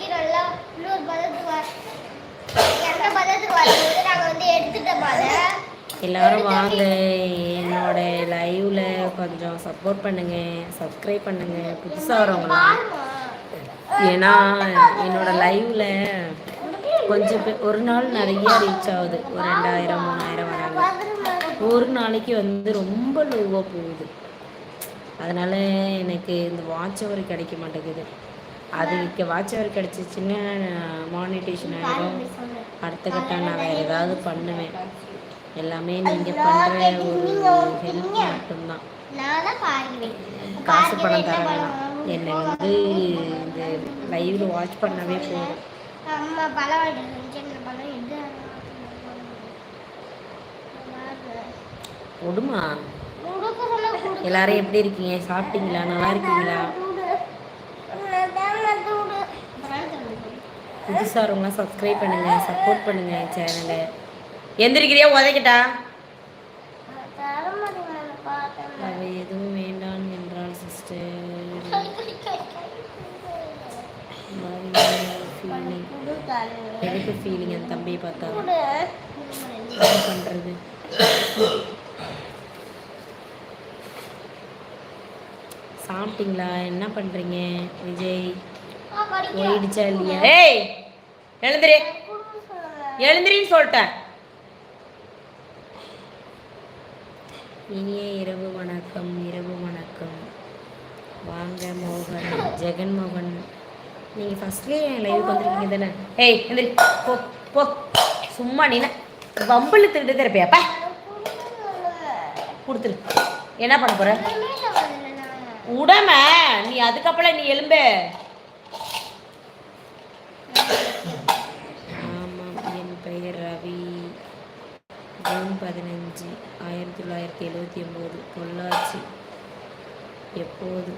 வைக்கிறோம்ல இன்னொரு பதத்துக்கு வர எந்த பதத்துக்கு வரும்போது நாங்க வந்து எடுத்துட்டோம் அதை எல்லாரும் வாங்க. என்னோட லைவ்ல கொஞ்சம் சப்போர்ட் பண்ணுங்க. சப்ஸ்கிரைப் பண்ணுங்க. புதுசாக வரவங்களாம் ஏன்னா என்னோட லைவ்ல கொஞ்சம் ஒரு நாள் நிறைய ரீச் ஆகுது. ஒரு ரெண்டாயிரம் மூணாயிரம் வராங்க. ஒரு நாளைக்கு வந்து ரொம்ப லோவாக போகுது. அதனால எனக்கு இந்த வாட்ச் ஹவர் கிடைக்க மாட்டேங்குது. அது இங்கே வாட்சவர் கிடச்சிச்சின்னா மானிட்டேஷன் ஆகிடும் அடுத்த கட்டம் நான் வேறு ஏதாவது பண்ணுவேன். எல்லாமே நீங்கள் பண்ணுற ஒரு ஹெல்ப் மட்டும்தான். காசு பணம் தர வேணாம் என்னை வந்து இந்த லைவில் வாட்ச் பண்ணவே போதும். விடுமா எல்லாரும் எப்படி இருக்கீங்க? சாப்பிட்டீங்களா? நல்லா இருக்கீங்களா? புதுசாக வரவங்களாம் சப்ஸ்கிரைப் பண்ணுங்க சப்போர்ட் பண்ணுங்க சேனலை எந்திரிக்கிறியா உதைக்கிட்டா? அவ எதுவும் வேண்டாம் என்றால் சிஸ்டர் எனக்கு ஃபீலிங் என் தம்பியை பார்த்தா. என்ன பண்ணுறது சாப்பிட்டீங்களா? என்ன பண்ணுறீங்க விஜய் போயிடுச்சா இல்லையா? ஏய்! எழுந்திரி. எழுந்திரின்னு சொல்லிட்டேன். இனிய இரவு வணக்கம் இரவு வணக்கம். வாங்க மோகன் ஜெகன் மோகன் நீங்கள் ஃபஸ்ட்லேயே என் லைவுக்கு வந்திருக்கீங்க தானே? ஏய் எந்திரி போ போ. சும்மா நீ வம்பில் திருட்டு திறப்பியாப்பா கொடுத்துரு. என்ன பண்ண போற? உடம. நீ அதுக்கப்புறம் நீ எலும்பு ஆமாம் என் பெயர் ரவி ஜூன் அஞ்சு. ஆயிரத்தி தொள்ளாயிரத்தி எழுபத்தி ஒம்பது பொள்ளாச்சி. எப்போது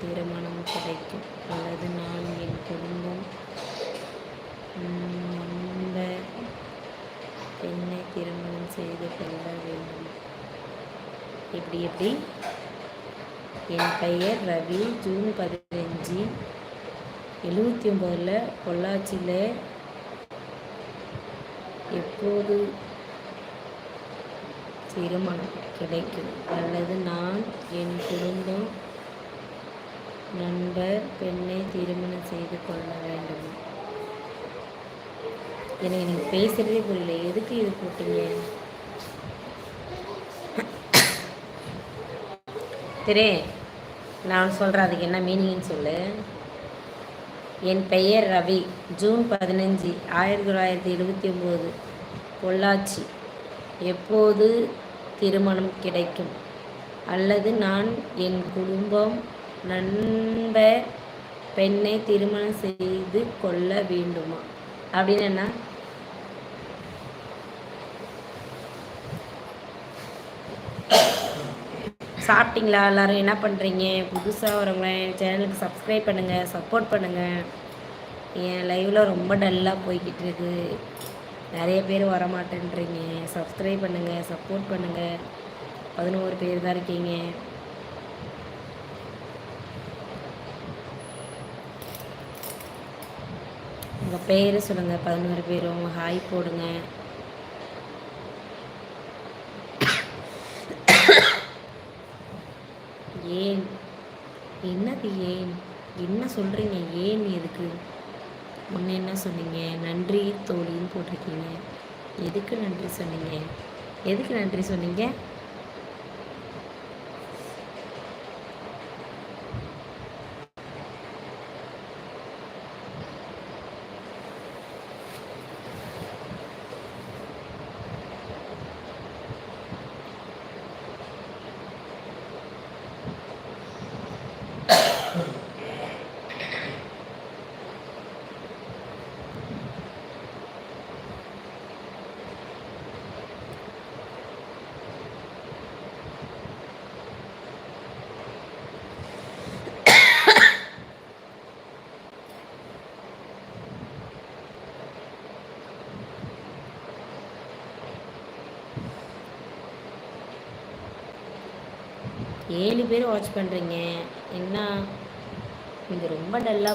திருமணம் கிடைக்கும்? அல்லது நான் என் குடும்பம் ம், நம்ப பெண்ணை திருமணம் செய்து கொள்ள வேண்டும்? எப்படி எப்படி என் பெயர் ரவி. ஜூன் பதினஞ்சு. எழுபத்தி ஒம்போதில் பொள்ளாச்சியில் எப்போது திருமணம் கிடைக்கும். அல்லது நான் என் குடும்பம் நண்பர் பெண்ணை திருமணம் செய்து கொள்ள வேண்டும். எனக்கு எனக்கு பேசுகிறதே புரியல. எதுக்கு இது போட்டீங்க? திரே நான் சொல்கிறேன் அதுக்கு என்ன மீனிங்னு சொல்லு. என் பெயர் ரவி. ஜூன் பதினஞ்சு ஆயிரத்தி தொள்ளாயிரத்தி எழுபத்தி ஒம்பது. பொள்ளாச்சி. எப்போது திருமணம் கிடைக்கும். அல்லது நான் என் குடும்பம் நண்பர் பெண்ணை திருமணம் செய்து கொள்ள வேண்டுமா? அப்படின்னு என்ன சாப்பிட்டீங்களா? எல்லாரும் என்ன பண்ணுறீங்க புதுசாக வரவங்க என் சேனலுக்கு சப்ஸ்கிரைப் பண்ணுங்கள் சப்போர்ட் பண்ணுங்கள் என் லைவில் ரொம்ப டல்லாக போய்கிட்டு இருக்கு. நிறைய பேர் வரமாட்டேன்றீங்க. சப்ஸ்கிரைப் பண்ணுங்கள் சப்போர்ட் பண்ணுங்கள் பதினோரு பேர் தான் இருக்கீங்க. உங்கள் பேர் சொல்லுங்கள் பதினோரு பேரும் ஹாய் போடுங்க. ஏன்? என்னது ஏன்? என்ன சொல்கிறீங்க ஏன் எதுக்கு? முன்ன என்ன சொன்னீங்க? நன்றி தோழின்னு போட்டிருக்கீங்க. எதுக்கு நன்றி சொன்னீங்க? எதுக்கு நன்றி சொன்னீங்க? ஏழு பேர் வாட்ச் பண்ணுறீங்க என்ன? இது ரொம்ப டல்லாக